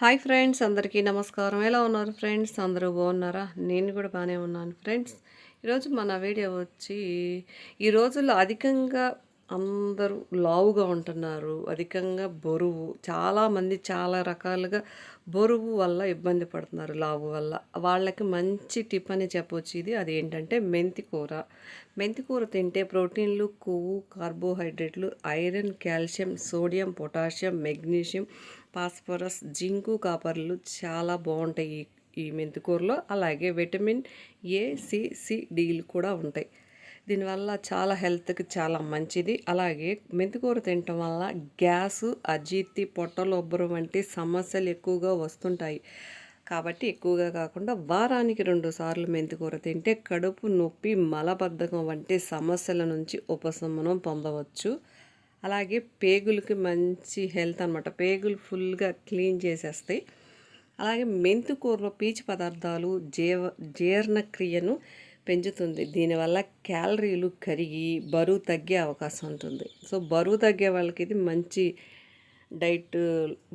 Hi friends అందరికీ నమస్కారం. ఎలా ఉన్నారు ఫ్రెండ్స్? అందరూ బాగున్నారా? నేను కూడా బాగానే ఉన్నాను ఫ్రెండ్స్. ఈరోజు మన వీడియో వచ్చి ఈ రోజుల్లో అధికంగా అందరూ లావుగా ఉంటున్నారు అధికంగా బరువు. చాలామంది చాలా రకాలుగా బరువు వల్ల ఇబ్బంది పడుతున్నారు లావు వల్ల. వాళ్ళకి మంచి టిప్ అని చెప్పొచ్చు ఇది. అది ఏంటంటే మెంతి కూర. మెంతి కూర తింటే ప్రోటీన్లు కొవ్వు కార్బోహైడ్రేట్లు iron calcium sodium potassium magnesium phosphorus zinc కాపర్లు చాలా బాగుంటాయి ఈ మెంతికూరలో అలాగే విటమిన్ ఏ సిసిడీలు కూడా ఉంటాయి. దీనివల్ల చాలా హెల్త్కి చాలా మంచిది. అలాగే మెంతికూర తినటం వల్ల గ్యాసు అజీర్తి పొట్టలొబ్బరం వంటి సమస్యలు ఎక్కువగా వస్తుంటాయి. కాబట్టి ఎక్కువగా కాకుండా వారానికి రెండు సార్లు మెంతికూర తింటే కడుపు నొప్పి మలబద్ధకం వంటి సమస్యల నుంచి ఉపశమనం పొందవచ్చు. అలాగే పేగులకి మంచి హెల్త్ అనమాట పేగులు ఫుల్గా క్లీన్ చేసేస్తాయి. అలాగే మెంతికూరలో పీచు పదార్థాలు జీవ జీర్ణక్రియను పెంచుతుంది. దీనివల్ల క్యాలరీలు కరిగి బరువు తగ్గే అవకాశం ఉంటుంది. సో బరువు తగ్గే వాళ్ళకి ఇది మంచి డైట్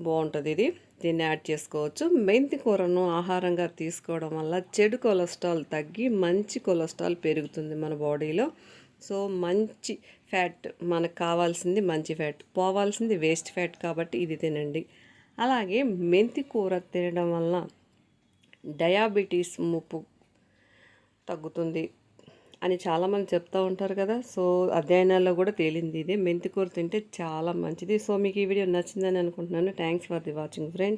బాగుంటుంది ఇది. దీన్ని యాడ్ చేసుకోవచ్చు. మెంతి కూరను ఆహారంగా తీసుకోవడం వల్ల చెడు కొలెస్ట్రాల్ తగ్గి మంచి కొలెస్ట్రాల్ పెరుగుతుంది మన బాడీలో. సో మంచి ఫ్యాట్ మనకు కావాల్సింది మంచి ఫ్యాట్. పోవాల్సింది వేస్ట్ ఫ్యాట్ కాబట్టి ఇది తినండి. అలాగే మెంతి కూర తినడం వల్ల డయాబెటీస్ ముప్పు తగ్గుతుంది అని చాలామంది చెప్తూ ఉంటారు కదా. సో అధ్యయనాల్లో కూడా తేలింది ఇది. మెంతికూర తింటే చాలా మంచిది. సో మీకు ఈ వీడియో నచ్చిందని అనుకుంటున్నాను. Thanks for the watching friends